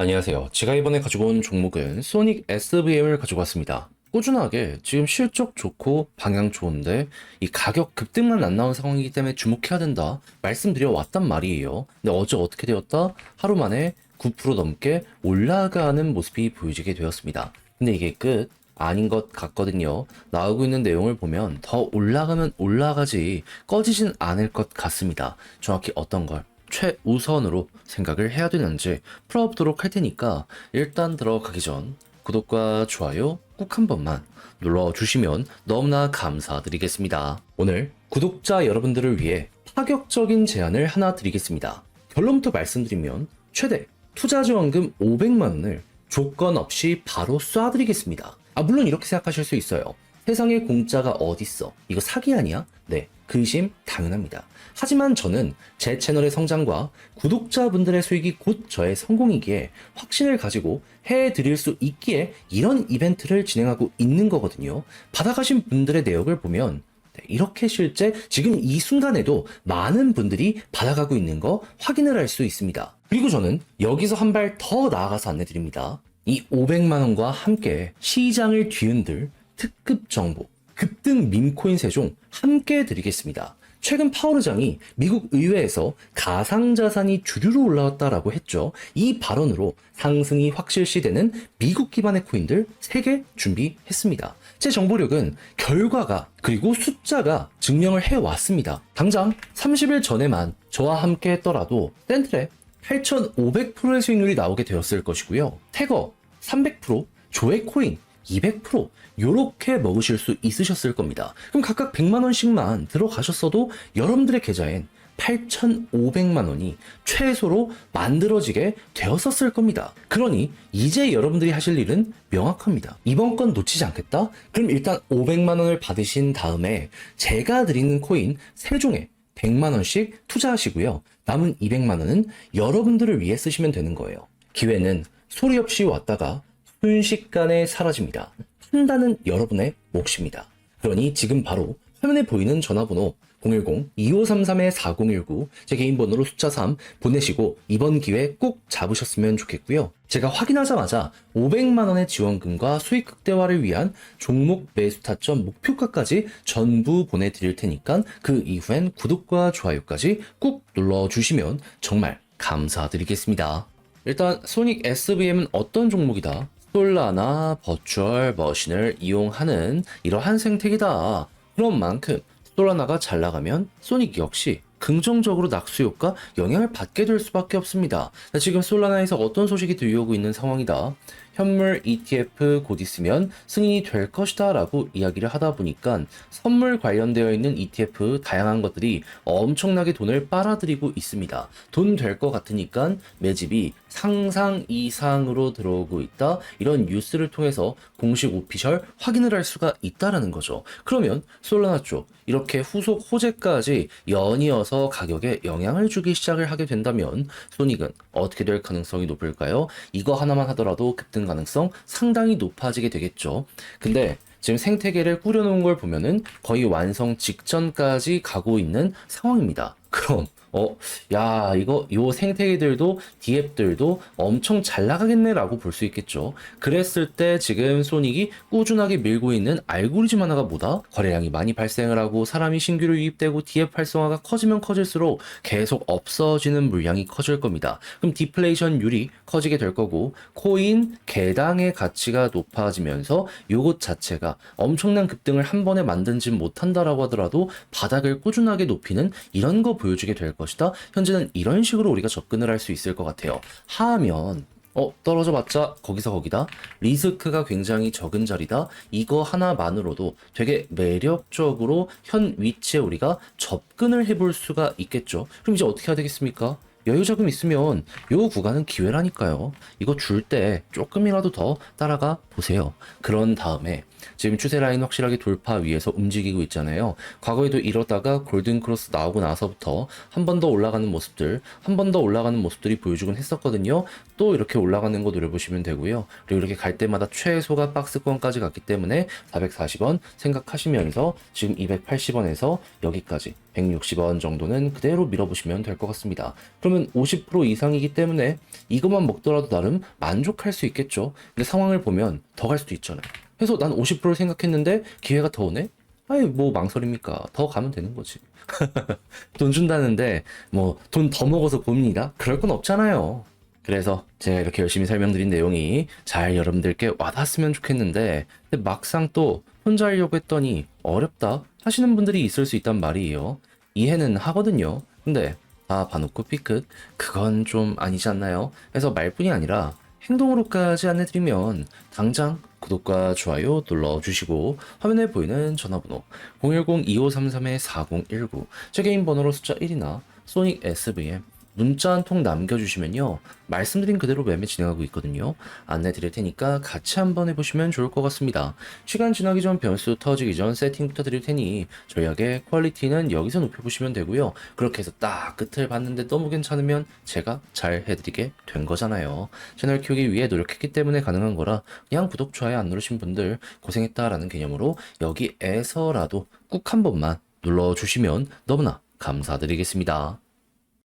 안녕하세요. 제가 이번에 가지고 온 종목은 소닉 SVM을 가지고 왔습니다. 꾸준하게 지금 실적 좋고 방향 좋은데 이 가격 급등만 안 나온 상황이기 때문에 주목해야 된다 말씀드려 왔단 말이에요. 근데 어제 어떻게 되었다? 하루 만에 9% 넘게 올라가는 모습이 보여지게 되었습니다. 근데 이게 끝 아닌 것 같거든요. 나오고 있는 내용을 보면 더 올라가면 올라가지 꺼지진 않을 것 같습니다. 정확히 어떤 걸 최우선으로 생각을 해야 되는지 풀어보도록 할 테니까 일단 들어가기 전 구독과 좋아요 꼭 한 번만 눌러주시면 너무나 감사드리겠습니다. 오늘 구독자 여러분들을 위해 파격적인 제안을 하나 드리겠습니다. 결론부터 말씀드리면 최대 투자 지원금 500만 원을 조건 없이 바로 쏴드리겠습니다. 아 물론 이렇게 생각하실 수 있어요. 세상에 공짜가 어딨어? 이거 사기 아니야? 네, 그 의심 당연합니다. 하지만 저는 제 채널의 성장과 구독자분들의 수익이 곧 저의 성공이기에 확신을 가지고 해드릴 수 있기에 이런 이벤트를 진행하고 있는 거거든요. 받아가신 분들의 내역을 보면 네, 이렇게 실제 지금 이 순간에도 많은 분들이 받아가고 있는 거 확인을 할 수 있습니다. 그리고 저는 여기서 한 발 더 나아가서 안내드립니다. 이 500만원과 함께 시장을 뒤흔들 특급 정보, 급등 밈코인 세종 함께 드리겠습니다. 최근 파월 의장이 미국 의회에서 가상자산이 주류로 올라왔다라고 했죠. 이 발언으로 상승이 확실시되는 미국 기반의 코인들 3개 준비했습니다. 제 정보력은 결과가 그리고 숫자가 증명을 해왔습니다. 당장 30일 전에만 저와 함께 했더라도 센트랩 8,500%의 수익률이 나오게 되었을 것이고요. 태거 300%, 조회코인 200% 요렇게 먹으실 수 있으셨을 겁니다. 그럼 각각 100만 원씩만 들어가셨어도 여러분들의 계좌엔 8,500만 원이 최소로 만들어지게 되었었을 겁니다. 그러니 이제 여러분들이 하실 일은 명확합니다. 이번 건 놓치지 않겠다? 그럼 일단 500만 원을 받으신 다음에 제가 드리는 코인 3종에 100만 원씩 투자하시고요. 남은 200만 원은 여러분들을 위해 쓰시면 되는 거예요. 기회는 소리 없이 왔다가 순식간에 사라집니다. 판단은 여러분의 몫입니다. 그러니 지금 바로 화면에 보이는 전화번호 010-2533-4019 제 개인 번호로 숫자 3 보내시고 이번 기회 꼭 잡으셨으면 좋겠고요. 제가 확인하자마자 500만원의 지원금과 수익 극대화를 위한 종목 매수 타점 목표가까지 전부 보내드릴 테니까 그 이후엔 구독과 좋아요까지 꾹 눌러주시면 정말 감사드리겠습니다. 일단 소닉 SVM은 어떤 종목이다? 솔라나 버추얼 머신을 이용하는 이러한 생태계다. 그런 만큼 솔라나가 잘 나가면 소닉 역시 긍정적으로 낙수 효과 영향을 받게 될 수밖에 없습니다. 지금 솔라나에서 어떤 소식이 들려오고 있는 상황이다. 현물 ETF 곧 있으면 승인이 될 것이다 라고 이야기를 하다 보니까 선물 관련되어 있는 ETF 다양한 것들이 엄청나게 돈을 빨아들이고 있습니다. 돈 될 것 같으니까 매집이 상상 이상으로 들어오고 있다. 이런 뉴스를 통해서 공식 오피셜 확인을 할 수가 있다라는 거죠. 그러면 솔라나 쪽 이렇게 후속 호재까지 연이어서 가격에 영향을 주기 시작을 하게 된다면 소닉은 어떻게 될 가능성이 높을까요? 이거 하나만 하더라도 급등 가능성 상당히 높아지게 되겠죠. 근데 지금 생태계를 꾸려놓은 걸 보면은 거의 완성 직전까지 가고 있는 상황입니다. 그럼 어, 야, 이거, 요 생태계들도, 디앱들도 엄청 잘 나가겠네라고 볼 수 있겠죠. 그랬을 때 지금 소닉이 꾸준하게 밀고 있는 알고리즘 하나가 뭐다? 거래량이 많이 발생을 하고 사람이 신규로 유입되고 디앱 활성화가 커지면 커질수록 계속 없어지는 물량이 커질 겁니다. 그럼 디플레이션율이 커지게 될 거고, 코인 개당의 가치가 높아지면서 요것 자체가 엄청난 급등을 한 번에 만든지 못한다라고 하더라도 바닥을 꾸준하게 높이는 이런 거 보여주게 될 것이다. 현재는 이런 식으로 우리가 접근을 할 수 있을 것 같아요. 하면 어, 떨어져 봤자 거기서 거기다. 리스크가 굉장히 적은 자리다. 이거 하나만으로도 되게 매력적으로 현 위치에 우리가 접근을 해볼 수가 있겠죠. 그럼 이제 어떻게 해야 되겠습니까? 여유 자금 있으면 요 구간은 기회라니까요. 이거 줄 때 조금이라도 더 따라가 보세요. 그런 다음에 지금 추세 라인 확실하게 돌파 위에서 움직이고 있잖아요. 과거에도 이러다가 골든 크로스 나오고 나서부터 한 번 더 올라가는 모습들, 한 번 더 올라가는 모습들이 보여주곤 했었거든요. 또 이렇게 올라가는 거 노려보시면 되고요. 그리고 이렇게 갈 때마다 최소가 박스권까지 갔기 때문에 440원 생각하시면서 지금 280원에서 여기까지 160원 정도는 그대로 밀어보시면 될 것 같습니다. 그러면 50% 이상이기 때문에 이것만 먹더라도 나름 만족할 수 있겠죠. 근데 상황을 보면 더 갈 수도 있잖아요. 그래서 난 50%를 생각했는데 기회가 더 오네? 아이 뭐 망설입니까? 더 가면 되는 거지. 돈 준다는데 뭐 돈 더 먹어서 봅니다. 그럴 건 없잖아요. 그래서 제가 이렇게 열심히 설명드린 내용이 잘 여러분들께 와닿았으면 좋겠는데 막상 또 혼자 하려고 했더니 어렵다 하시는 분들이 있을 수 있단 말이에요. 이해는 하거든요. 근데 다 봐놓고 삐끗 그건 좀 아니지 않나요? 그래서 말뿐이 아니라 행동으로까지 안내드리면 당장 구독과 좋아요 눌러주시고 화면에 보이는 전화번호 010-2533-4019 제 개인 번호로 숫자 1이나 소닉 SVM 문자 한 통 남겨주시면요. 말씀드린 그대로 매매 진행하고 있거든요. 안내 드릴 테니까 같이 한번 해보시면 좋을 것 같습니다. 시간 지나기 전 변수 터지기 전 세팅부터 드릴 테니 전략의 퀄리티는 여기서 높여보시면 되고요. 그렇게 해서 딱 끝을 봤는데 너무 괜찮으면 제가 잘 해드리게 된 거잖아요. 채널 키우기 위해 노력했기 때문에 가능한 거라 그냥 구독 좋아요 안 누르신 분들 고생했다라는 개념으로 여기에서라도 꾹 한 번만 눌러주시면 너무나 감사드리겠습니다